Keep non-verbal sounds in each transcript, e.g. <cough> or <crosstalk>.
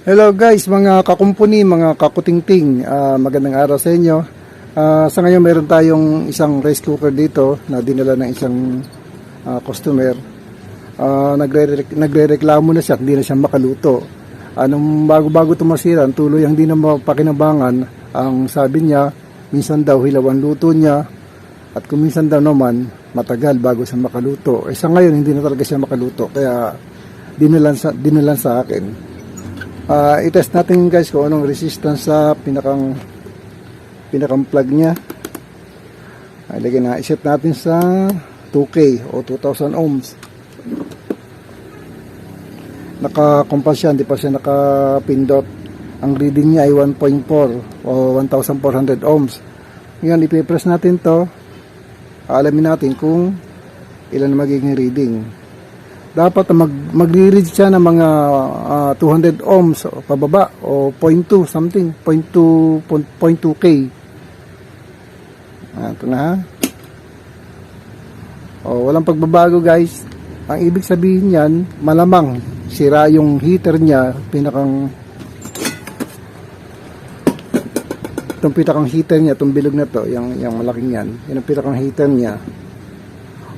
Hello guys, mga kakumpuni, mga kakutingting, ah, magandang araw sa inyo. Ah, sa ngayon meron tayong isang rice cooker dito na dinala ng isang ah, customer. Nagre nagrereklamo na siya, hindi na siya makaluto. Anong bago-bago tumasira, ang tuloy ang di na mapakinabangan, ang sabi niya, minsan daw hilaw ang luto niya, at kung minsan daw naman, matagal bago siya makaluto. Eh sa ngayon, hindi na talaga siya makaluto, kaya dinalan sa, dinalan sa akin. Ah, i-test natin guys kung anong resistance sa pinakang pinakang plug niya. Ay, lagyan na, iset natin sa 2K o 2000 ohms. Naka-compass siya, hindi pa siya naka-pindot. Ang reading niya ay 1.4 o 1400 ohms. Ngayon, ipipress natin to. Alamin natin kung ilan magiging reading dapat mag magre-read siya ng mga ah, 200 ohms pababa o 0.2 something 0.2 0.2k Ah, ito na ha? O walang pagbabago guys. Ang ibig sabihin niyan malamang sira yung heater niya pinakang itong pinakang heater niya itong bilog na to yung, yung malaking yan yun ang pinakang heater niya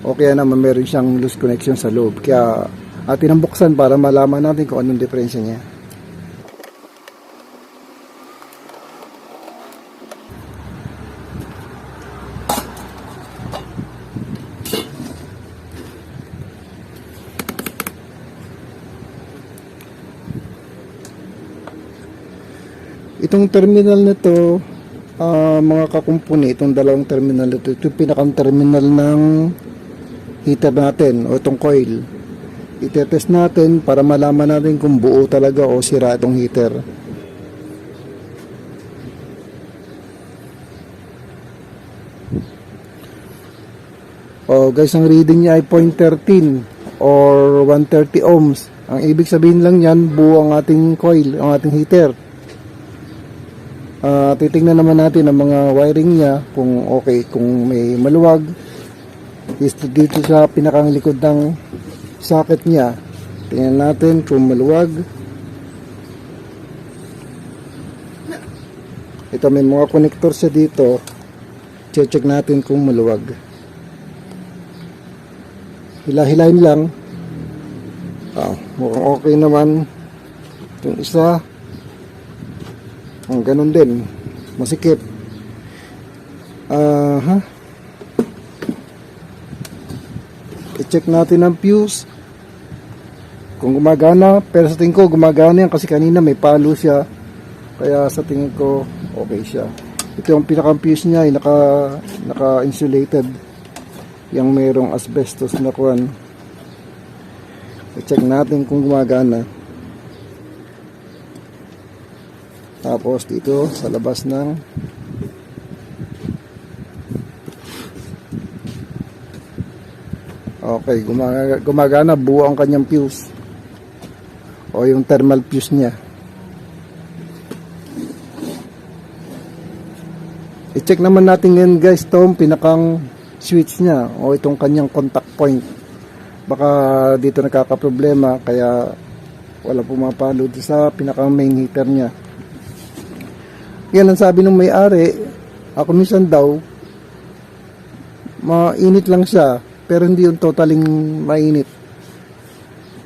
o kaya naman meron siyang loose connection sa loob. Kaya atin ang buksan para malaman natin kung anong diferensya niya. Itong terminal na to, ah, mga kakumpuni, itong dalawang terminal na to, ito pinakang terminal ng heater natin o itong coil. Itetest natin para malaman natin kung buo talaga o sira itong heater. O guys, ang reading niya ay 0.13 or 130 ohms. Ang ibig sabihin lang yan, buo ang ating coil, ang ating heater. Ah, titingnan naman natin ang mga wiring niya kung okay, kung may maluwag. Dito, dito sa pinakang likod ng socket niya. Tingnan natin kung maluwag. Ito may mga connector siya dito. Check natin kung maluwag. Hila-hilain lang. Ah, mukhang okay naman. Itong isa, ang ganun din. Masikip. Ah, ha? I-check natin ang fuse. Kung gumagana, pero sa tingin ko gumagana yan kasi kanina may palo siya. Kaya sa tingin ko okay siya. Ito yung pinakang fuse niya ay naka, naka-insulated. Yung mayroong asbestos na kuwan. I-check natin kung gumagana. Tapos dito sa labas ng Okay, gumagana, gumagana buo ang kanyang fuse. O yung thermal fuse niya. I-check naman natin ngayon guys itong pinakang switch niya o itong kanyang contact point. Baka dito nakakaproblema kaya wala pumapalo sa pinakang main heater niya. Yan ang sabi ng may-ari, ako minsan daw, mainit lang siya, pero hindi yung totaling mainit.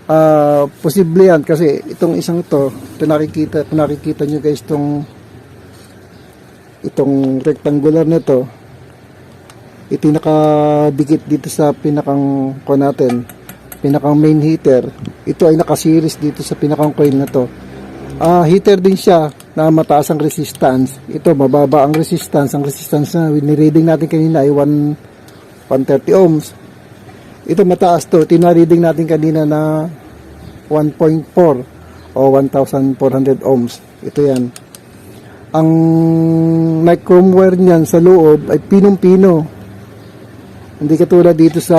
Ah, posible yan kasi itong isang to, ito nakikita, kung nakikita nyo guys itong itong rectangular na to, ito nakadikit dito sa pinakang ko natin, pinakang main heater. Ito ay nakaseries dito sa pinakang coil na to. Ah, heater din siya na mataas ang resistance. Ito mababa ang resistance. Ang resistance na ni-reading natin kanina ay 1 130 ohms. Ito mataas to. Tina-reading natin kanina na 1.4 o 1,400 ohms. Ito yan. Ang microwire niyan sa loob ay pinong-pino. Hindi katulad dito sa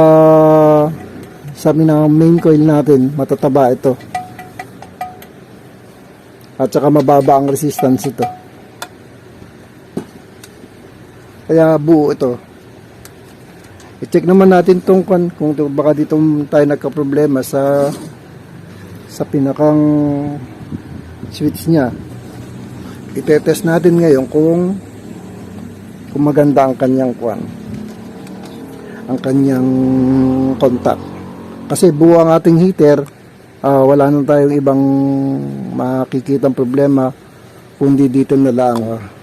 sabi ng main coil natin, matataba ito. At saka mababa ang resistance ito. Kaya buo ito. I-check naman natin tong kung, kung baka dito tayo nagka-problema sa sa pinakang switch niya. Itetest natin ngayon kung kung maganda ang kanyang kwan. Ang kanyang contact. Kasi buo ang ating heater, ah, wala nang tayong ibang makikitang problema kundi dito na lang. ah.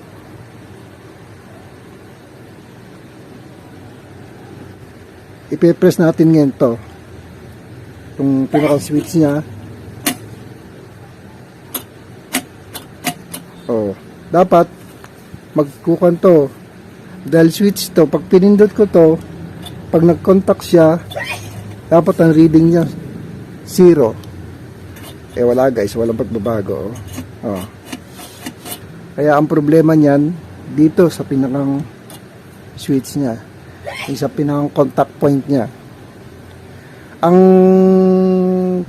Ipe-press natin ngayon to. Itong pinaka-switch niya. Oh, dapat magkukan to. Dahil switch to, pag pinindot ko to, pag nag-contact siya, dapat ang reading niya zero. Eh wala guys, walang pagbabago. Oh. Oh. Kaya ang problema niyan dito sa pinakang switch niya, yung sa pinakang contact point niya. Ang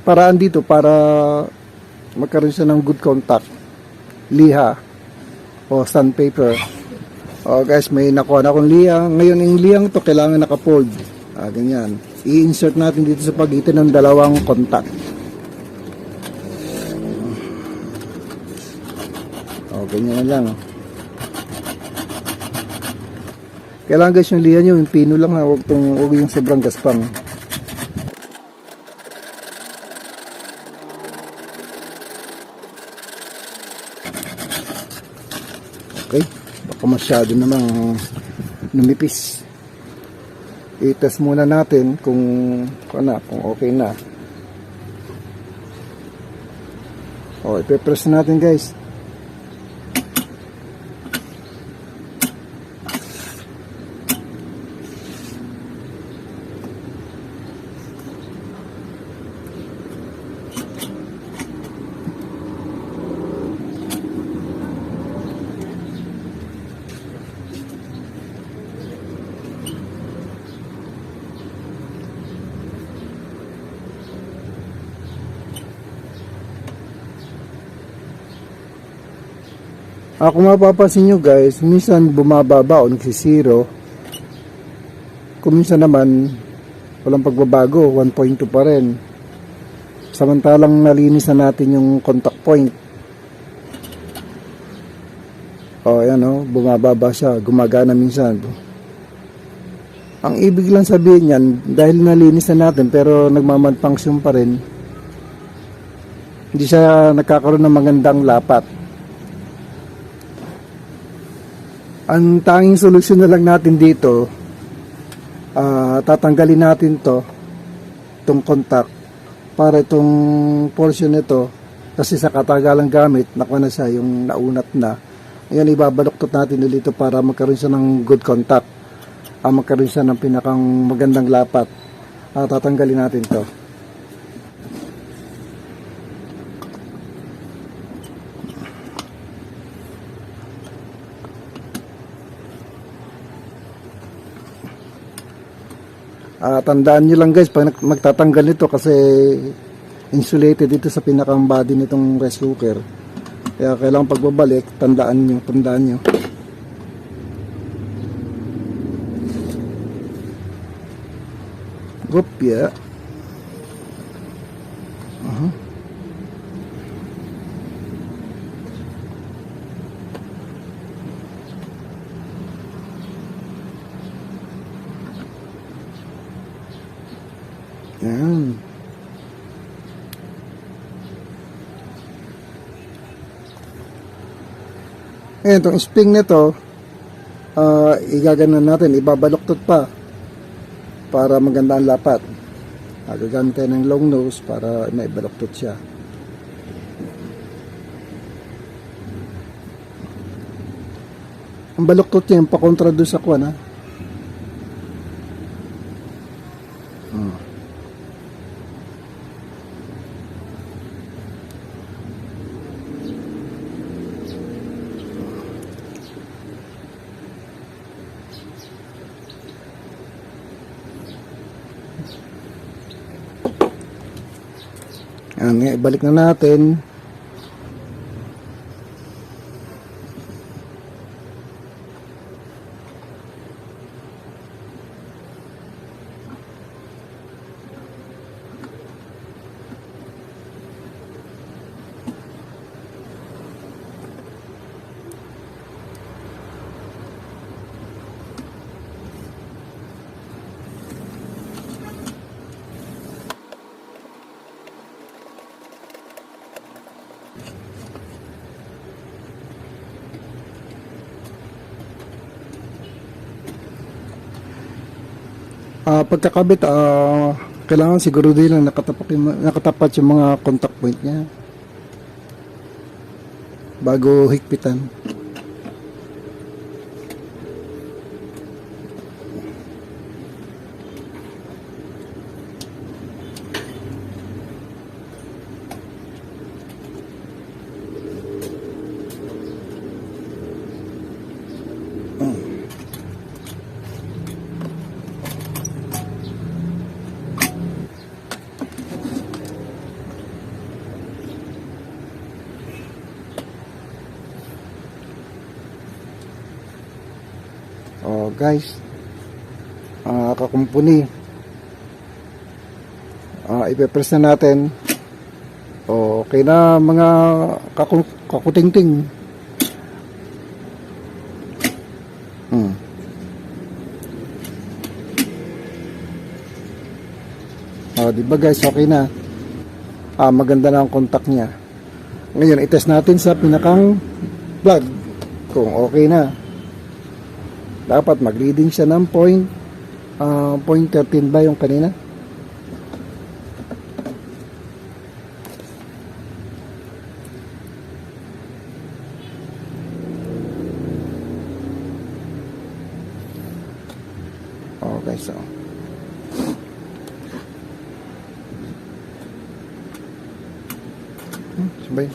paraan dito para magkaroon siya ng good contact, liha o sandpaper. O guys, may nakuha na akong liha. Ngayon yung lihang to kailangan nakapold. Ah, ganyan. I-insert natin dito sa pagitan ng dalawang contact. O, ganyan na lang. Kailangan guys yung liha nyo, yung pino lang ha, huwag, tong, huwag yung sobrang gaspang. Okay, baka masyado namang numipis. I-test muna natin kung, kung, ano, kung okay na. O, ipe-press natin guys. Ah, kung mapapansin nyo guys, minsan bumababa o nagsisiro. Kung minsan naman, walang pagbabago, 1.2 pa rin. Samantalang nalinis na natin yung contact point. O, oh, ayan o, bumababa siya, gumagana minsan. Ang ibig lang sabihin yan, dahil nalinis na natin pero nagmamalfunction pa rin, hindi siya nagkakaroon ng magandang lapat. Ang tanging solusyon na lang natin dito ah, tatanggalin natin to itong contact para itong portion nito kasi sa katagalang gamit nakuha na siya yung naunat na. Ngayon ibabaluktot natin ulit ito para magkaroon siya ng good contact ah, magkaroon siya ng pinakang magandang lapat. Ah, tatanggalin natin to Ah, tandaan nyo lang guys, pag magtatanggal nito kasi insulated dito sa pinakang body nitong rice cooker. Kaya kailangan pagbabalik, tandaan nyo, tandaan nyo. Gopya. Aha. Yan. Ngayon, itong spring nito, uh, igaganon natin, ibabaluktot pa para maganda ang lapat. Uh, gagamit tayo ng long nose para maibaluktot siya. Ang baluktot niya, yung pakontra doon sa kuwan, ha? Yan, nga, ibalik na natin. Ah, pagkakabit, ah, kailangan siguro din lang nakatapak yung, nakatapat yung mga contact point niya. Bago higpitan. Oh, guys. Ah, kakumpuni. Ah, ipepress na natin. Oh, okay na mga kaku kakutingting. Hmm. Oh, di ba guys, okay na. Ah, maganda na ang contact niya. Ngayon, itest natin sa pinakang plug kung okay na dapat mag-reading siya ng point ah, point 13 ba yung kanina? Okay, so. Hmm, sabay.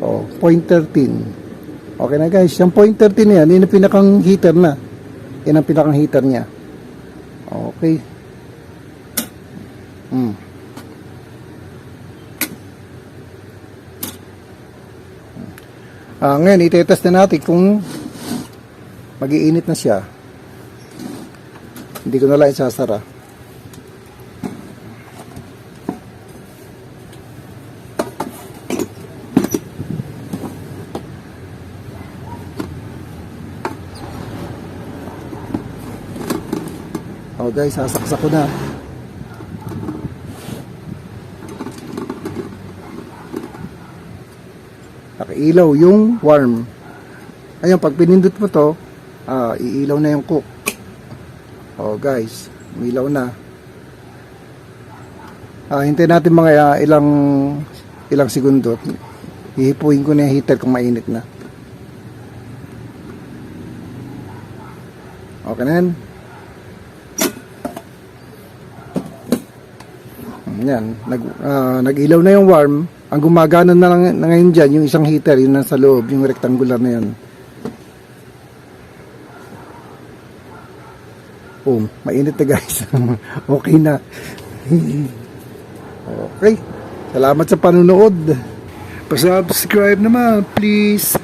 Oh, point 13. Okay na guys, yung point 13 na yan, yun ang pinakang heater na. Yan ang pinakang heater niya. Okay. Hmm. Ah, ngayon, itetest na natin kung magiinit na siya. Hindi ko na lang isasara. Guys, sasaksak ko na. Nakailaw yung warm. Ayun, pag pinindot mo to, ah, iilaw na yung cook. Oh guys, umilaw na. Ah, hintayin natin mga ah, ilang ilang segundo. Hihipuin ko na yung heater kung mainit na. Okay na. Yan, nag, ah, nag-ilaw na yung warm. Ang gumagana na, lang, na ngayon dyan, yung isang heater, yun nasa loob, yung rectangular na yan. Oh, mainit na guys. <laughs> okay na. okay. Salamat sa panunood. Pa-subscribe naman, please.